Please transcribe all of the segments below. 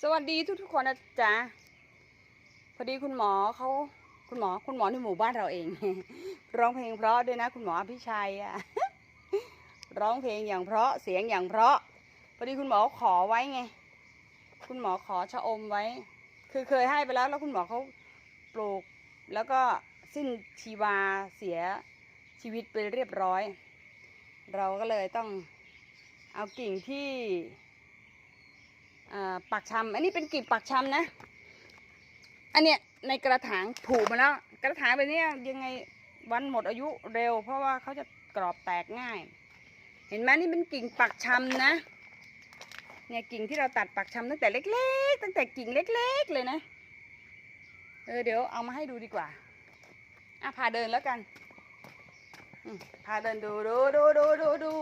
สวัสดีทุกทุกๆคนนะจ๊ะพอดีคุณหมอเขาคุณหมอคุณหมอในหมู่บ้านเราเอง ร้องเพลงเพราะด้วยนะ คุณหมอพิชัยอะร้องเพลงอย่างเพราะเสียงอย่างเพราะพอดีคุณหมอขอไว้ไง คุณหมอขอชะอมไว้ คือเคยให้ไปแล้วแล้วคุณหมอเขาปลูก แล้วก็สิ้นชีวาเสียชีวิตไปเรียบร้อย เราก็เลยต้องเอากิ่งที่ ปักชำอันนี้เป็นกิ่งปักชำนะ อันเนี้ยในกระถางผูกมาแล้ว กระถางแบบนี้ยังไงวันหมดอายุเร็ว เพราะว่าเขาจะกรอบแตกง่าย เห็นไหมนี่เป็นกิ่งปักชำนะ เนี่ยกิ่งที่เราตัดปักชำตั้งแต่เล็ก ๆ ตั้งแต่กิ่งเล็ก ๆ เลยนะ เออเดี๋ยวเอามาให้ดูดีกว่า อะพาเดินแล้วกันพาเดินดูดูดูดูดูดู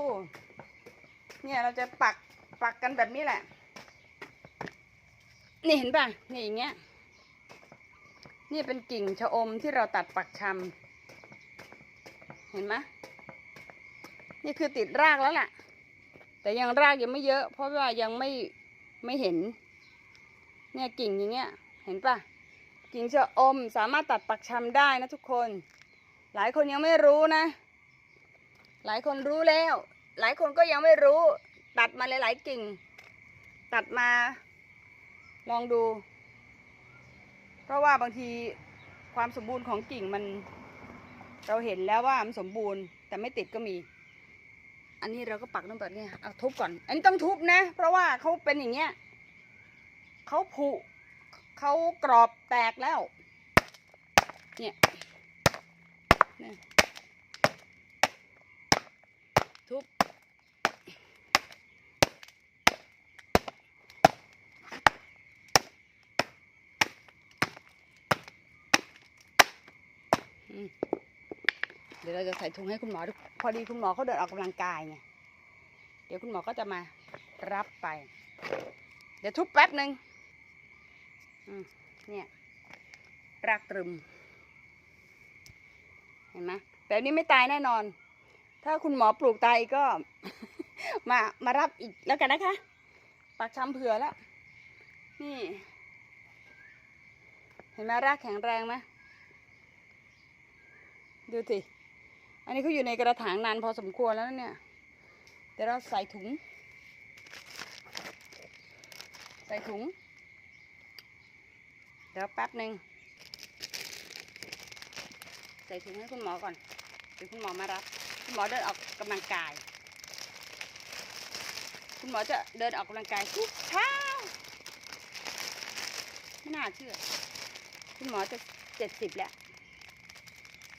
เนี่ยเราจะปักปักกันแบบนี้แหละ นี่เห็นป่ะ นี่อย่างเงี้ย นี่เป็นกิ่งชะอมที่เราตัดปักชำเห็นไหมนี่คือติดรากแล้วล่ะ แต่ยังรากยังไม่เยอะ เพราะว่ายังไม่ไม่เห็น เนี่ยกิ่งอย่างเงี้ย เห็นป่ะ กิ่งชะอมสามารถตัดปักชำได้นะทุกคน หลายคนยังไม่รู้นะ หลายคนรู้แล้ว หลายคนก็ยังไม่รู้ ตัดมาหลาย ๆ กิ่ง ตัดมา ลองดู เพราะว่าบางทีความสมบูรณ์ของกิ่งมัน เราเห็นแล้วว่ามันสมบูรณ์แต่ไม่ติดก็มี อันนี้เราก็ปักต้องแบบนี้เอาทุบก่อน อันนี้ต้องทุบนะ เพราะว่าเขาเป็นอย่างเงี้ยเขาผุเขากรอบแตกแล้ว เนี่ยเนี่ยทุบ อืม เดี๋ยวเราจะใส่ถุงให้คุณหมอพอดีคุณหมอเขาเดินออกกำลังกายไงเดี๋ยวคุณหมอก็จะมารับไป เดี๋ยวทุบแป๊บหนึ่งเนี่ยรากตรึม เห็นไหมแต่นี้ไม่ตายแน่นอน ถ้าคุณหมอปลูกตายก็ มามารับอีกแล้วกันนะคะปักช้ำเผื่อแล้ว นี่ เห็นไหมรากแข็งแรงไหมดูสิ อันนี้เขาอยู่ในกระถางนานพอสมควรแล้วเนี่ยเดี๋ยวเราใส่ถุง ใส่ถุง เดี๋ยวแป๊บหนึ่งใส่ถุงให้คุณหมอก่อนเดี๋ยวคุณหมอมารับ คุณหมอเดินออกกำลังกาย คุณหมอจะเดินออกกำลังกายทุกเช้าไม่น่าเชื่อ คุณหมอจะเจ็ดสิบแล้ว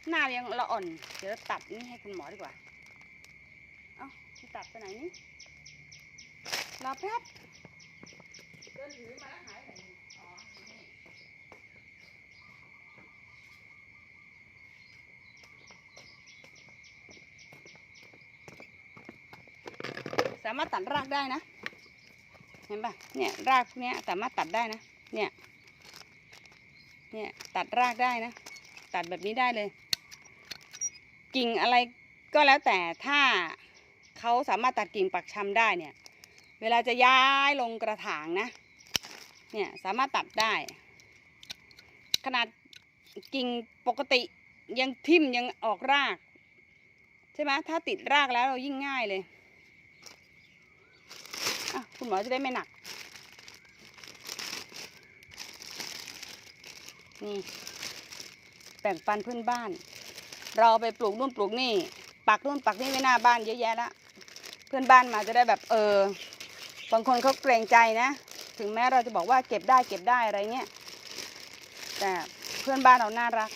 หน้ายังละอ่อน เดี๋ยวตัดนี่ให้คุณหมอดีกว่า เอ้าจะตัดไปไหนนี่รอแป๊บเดินถือมาแล้วหายไปไหนอ๋อนี่สามารถตัดรากได้นะ เห็นปะเนี่ยรากพวกเนี้ยสามารถตัดได้นะ เนี่ย เนี่ยตัดรากได้นะ ตัดแบบนี้ได้เลย กิ่งอะไรก็แล้วแต่ถ้าเขาสามารถตัดกิ่งปักชำได้เนี่ย เวลาจะย้ายลงกระถางนะ เนี่ยสามารถตัดได้ ขนาดกิ่งปกติยังทิ่มยังออกราก ใช่ไหมถ้าติดรากแล้วเรายิ่งง่ายเลยอะคุณหมอจะได้ไม่หนัก นี่แบ่งปันเพื่อนบ้าน เราไปปลูกนู่นปลูกนี่ปักนู่นปักนี่ไว้หน้าบ้านเยอะแยะละเพื่อนบ้านมาจะได้แบบเออบางคนเขาเกรงใจนะ ถึงแม้เราจะบอกว่าเก็บได้เก็บได้อะไรเงี้ยแต่เพื่อนบ้านเราน่ารัก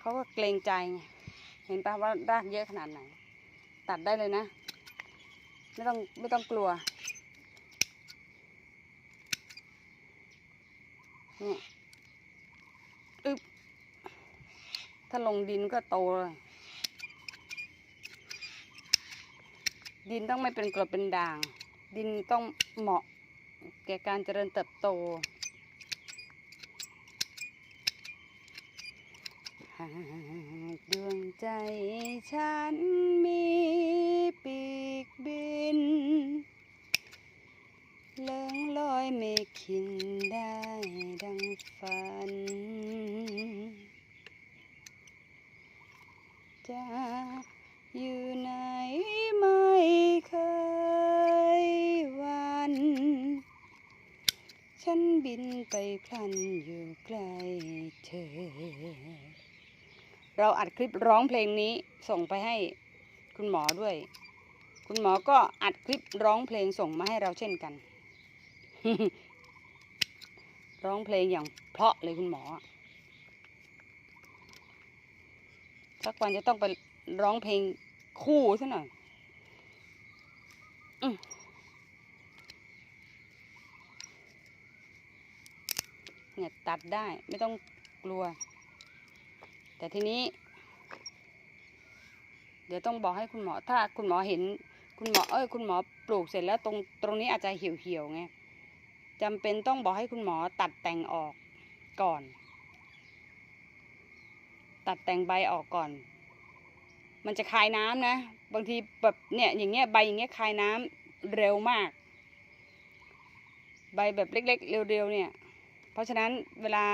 เขาก็เกรงใจไงเห็นปะว่ารากเยอะขนาดไหน ตัดได้เลยนะ ไม่ต้องไม่ต้องกลัวเนี่ยอึบ ถ้าลงดินก็โตเลยดินต้องไม่เป็นกรดเป็นด่าง ดินต้องเหมาะ แก่การเจริญเติบโต หากดวงใจฉันมีปีกบิน เลิงลอยเมฆขินได้ดังฝัน จะอยู่ไหนไม่เคยวัน ฉันบินไปพลันอยู่ใกล้เธอ เราอัดคลิปร้องเพลงนี้ส่งไปให้คุณหมอด้วย คุณหมอก็อัดคลิปร้องเพลงส่งมาให้เราเช่นกัน ร้องเพลงอย่างเพราะเลยคุณหมอ สักวันจะต้องไปร้องเพลงคู่ซะหน่อยอืมเนี่ยตัดได้ไม่ต้องกลัว แต่ทีนี้ เดี๋ยวต้องบอกให้คุณหมอ ถ้าคุณหมอเห็น คุณหมอเอ้ยคุณหมอปลูกเสร็จแล้วตรงตรงนี้อาจจะเหี่ยวเหี่ยวๆไงจำเป็นต้องบอกให้คุณหมอตัดแต่งออกก่อน ตัดแต่งใบออกก่อน มันจะคายน้ำนะ บางทีแบบเนี่ยอย่างเงี้ยใบอย่างเงี้ยคายน้ำเร็วมาก ใบแบบเล็ก ๆ เร็วๆเนี่ย เพราะฉะนั้นเวลา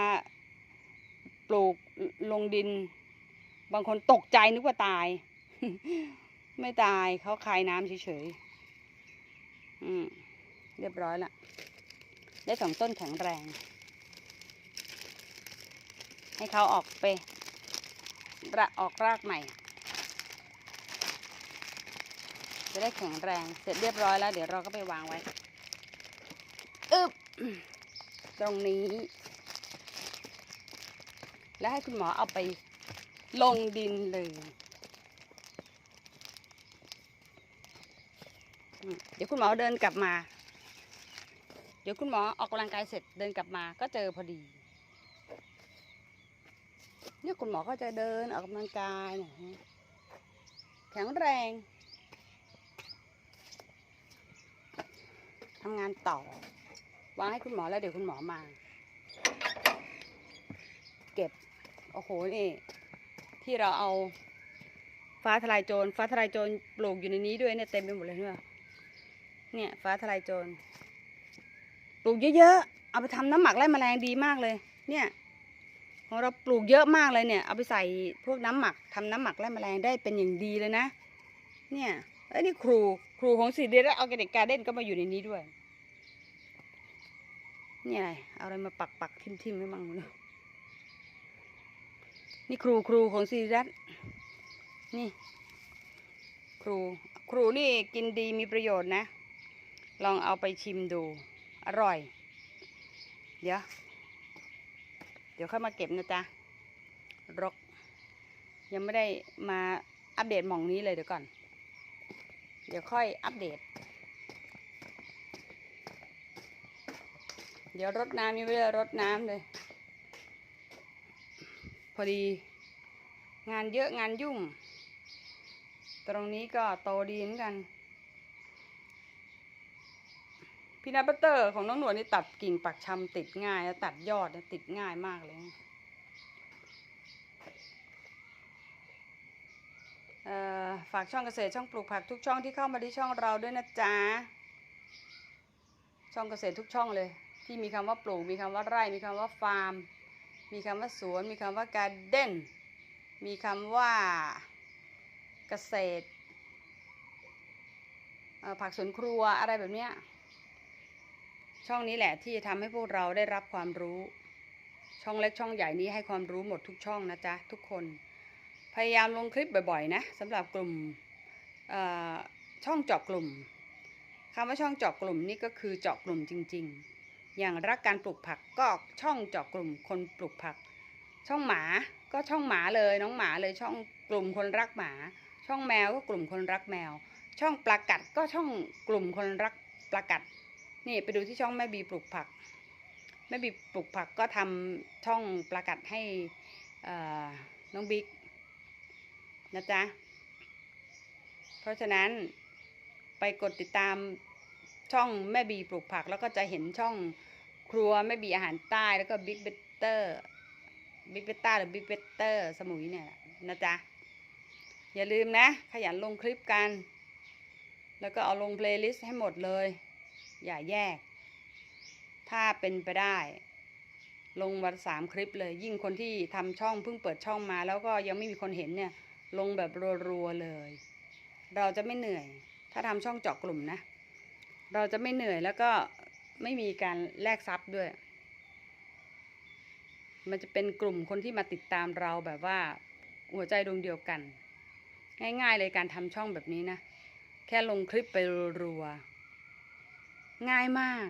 ปลูกลงดิน บางคนตกใจนึกว่าตาย ไม่ตายเขาคายน้ำเฉยๆอืมเรียบร้อยละได้สองต้นแข็งแรง ให้เขาออกไป ระออกรากใหม่ จะได้แข็งแรง เสร็จเรียบร้อยแล้ว เดี๋ยวเราก็ไปวางไว้ อึบตรงนี้ แล้วให้คุณหมอเอาไปลงดินเลย เดี๋ยวคุณหมอเดินกลับมา เดี๋ยวคุณหมอออกกำลังกายเสร็จเดินกลับมาก็เจอพอดี เนี่ยคุณหมอก็จะเดินออกกำลังกายเนี่ยฮะแข็งแรงทำงานต่อ วางให้คุณหมอแล้วเดี๋ยวคุณหมอมา เก็บ โอ้โห นี่ ที่เราเอา ฟ้าทลายโจร ฟ้าทลายโจรปลูกอยู่ในนี้ด้วยเนี่ยเต็มไปหมดเลยเนี่ยเนี่ย ฟ้าทลายโจร ปลูกเยอะๆ เอาไปทำน้ำหมักไล่แมลงดีมากเลย เนี่ย ของเราปลูกเยอะมากเลยเนี่ย เอาไปใส่พวกน้ำหมักทำน้ำหมักไล่แมลงได้เป็นอย่างดีเลยนะ เนี่ยเอ้นี่ครูครูของสีเดียร์ออร์แกนิกการ์เด้นก็มาอยู่ในนี้ด้วย นี่อะไรเอาอะไรมาปักปักทิมทิมไว้บ้างเนี่ยนี่ครูครูของซีรัตนี่ ครู ครูนี่กินดีมีประโยชน์นะ ลองเอาไปชิมดู อร่อย เดี๋ยว เดี๋ยวค่อยมาเก็บนะจ๊ะรก ยังไม่ได้มาอัปเดตหม่องนี้เลยเดี๋ยวก่อน เดี๋ยวค่อยอัปเดต เดี๋ยวรดน้ำยังไม่ได้รดน้ำเลย พอดี งานเยอะงานยุ่ง ตรงนี้ก็โตดีเหมือนกัน พีนัทบัตเตอร์ของน้องหนวดนี่ตัดกิ่งปักชำติดง่ายแล้วตัดยอดเนี่ยติดง่ายมากเลยเอ่อฝากช่องเกษตรช่องปลูกผักทุกช่องที่เข้ามาที่ช่องเราด้วยนะจ๊ะ ช่องเกษตรทุกช่องเลย ที่มีคำว่าปลูก มีคำว่าไร่ มีคำว่าฟาร์ม มีคำว่าสวน มีคำว่าการเด้น มีคำว่าเกษตรผักสวนครัวอะไรแบบเนี้ย ช่องนี้แหละที่จะทำให้พวกเราได้รับความรู้ ช่องเล็กช่องใหญ่นี้ให้ความรู้หมดทุกช่องนะจ๊ะทุกคน พยายามลงคลิปบ่อยๆนะสำหรับกลุ่มอ่อช่องเจาะกลุ่มคำว่าช่องเจาะกลุ่มนี่ก็คือเจาะกลุ่มจริง ๆ อย่างรักการปลูกผักก็ช่องเจาะกลุ่มคนปลูกผัก ช่องหมาก็ช่องหมาเลยน้องหมาเลยช่องกลุ่มคนรักหมา ช่องแมวก็กลุ่มคนรักแมว ช่องปลากัดก็ช่องกลุ่มคนรักปลากัด นี่ไปดูที่ช่องแม่บีปลูกผัก แม่บีปลูกผักก็ทำช่องปลากัดให้น้องบิ๊กนะจ๊ะ เพราะฉะนั้นไปกดติดตามช่องแม่บีปลูกผัก แล้วก็จะเห็นช่องครัวแม่บีอาหารใต้แล้วก็บิ๊กเบเตอร์บิ๊กเบต้าหรือบิ๊กเบเตอร์สมุยเนี่ยนะจ๊ะ อย่าลืมนะ ขยันลงคลิปกัน แล้วก็เอาลงเพลย์ลิสต์ให้หมดเลย อย่าแยก ถ้าเป็นไปได้ ลงวันสามคลิปเลย ยิ่งคนที่ทำช่องเพิ่งเปิดช่องมา แล้วก็ยังไม่มีคนเห็นเนี่ย ลงแบบรัวๆเลย เราจะไม่เหนื่อย ถ้าทำช่องเจาะกลุ่มนะ เราจะไม่เหนื่อยแล้วก็ไม่มีการแลกทรัพย์ด้วย มันจะเป็นกลุ่มคนที่มาติดตามเราแบบว่าหัวใจดวงเดียวกัน ง่ายๆเลยการทำช่องแบบนี้นะ แค่ลงคลิปไปรัวๆ ง่ายมาก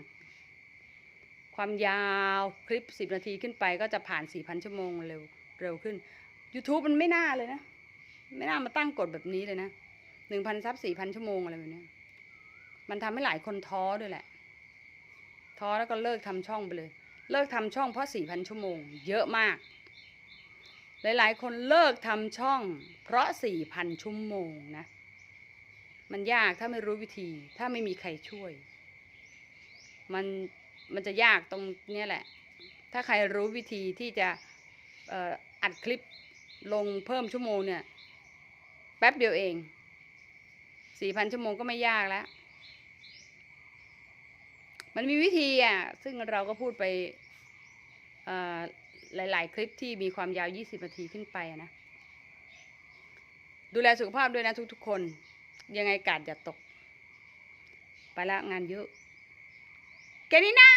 ความยาวคลิป 10 นาทีขึ้นไปก็จะผ่าน 4,000 ชั่วโมงเร็วเร็วขึ้น YouTube มันไม่น่าเลยนะ ไม่น่ามาตั้งกฎแบบนี้เลยนะ 1,000ซับ4,000 ชั่วโมงอะไรแบบนี้มันทำให้หลายคนท้อด้วยแหละ ท้อแล้วก็เลิกทำช่องไปเลย เลิกทำช่องเพราะ 4,000 ชั่วโมง เยอะมาก หลายๆ คนเลิกทำช่อง เพราะ 4,000 ชั่วโมงนะมันยากถ้าไม่รู้วิธีถ้าไม่มีใครช่วย มันมันจะยากตรงเนี้ยแหละ ถ้าใครรู้วิธีที่จะอัดคลิปลงเพิ่มชั่วโมงเนี่ย แป๊บเดียวเอง4,000ชั่วโมงก็ไม่ยากแล้ว มันมีวิธีอะ ซึ่งเราก็พูดไปหลาย ๆ คลิปที่มีความยาว 20 นาทีขึ้นไปนะ ดูแลสุขภาพด้วยนะทุก ๆ คน ยังไงกาดอย่าตก ไปละงานเยอะ แค่นี้นะ